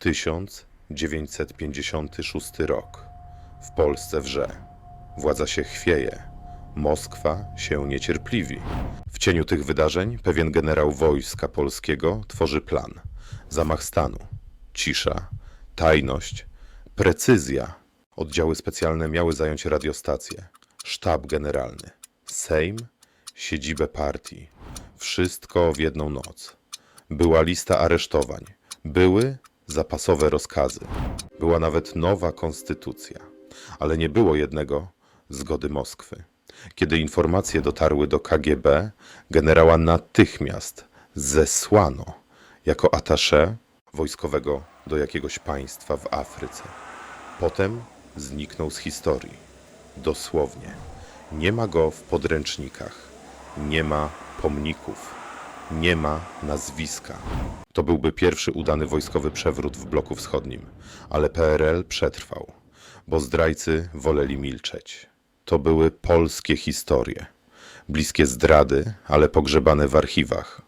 1956 rok. W Polsce wrze. Władza się chwieje. Moskwa się niecierpliwi. W cieniu tych wydarzeń pewien generał wojska polskiego tworzy plan. Zamach stanu. Cisza, tajność, precyzja. Oddziały specjalne miały zająć radiostację, sztab generalny, Sejm, siedzibę partii. Wszystko w jedną noc. Była lista aresztowań, były zapasowe rozkazy, była nawet nowa konstytucja, ale nie było jednego zgody Moskwy. Kiedy informacje dotarły do KGB, generała natychmiast zesłano jako attaché wojskowego do jakiegoś państwa w Afryce. Potem zniknął z historii. Dosłownie. Nie ma go w podręcznikach. Nie ma pomników. Nie ma nazwiska. To byłby pierwszy udany wojskowy przewrót w bloku wschodnim, ale PRL przetrwał, bo zdrajcy woleli milczeć. To były polskie historie. Bliskie zdrady, ale pogrzebane w archiwach.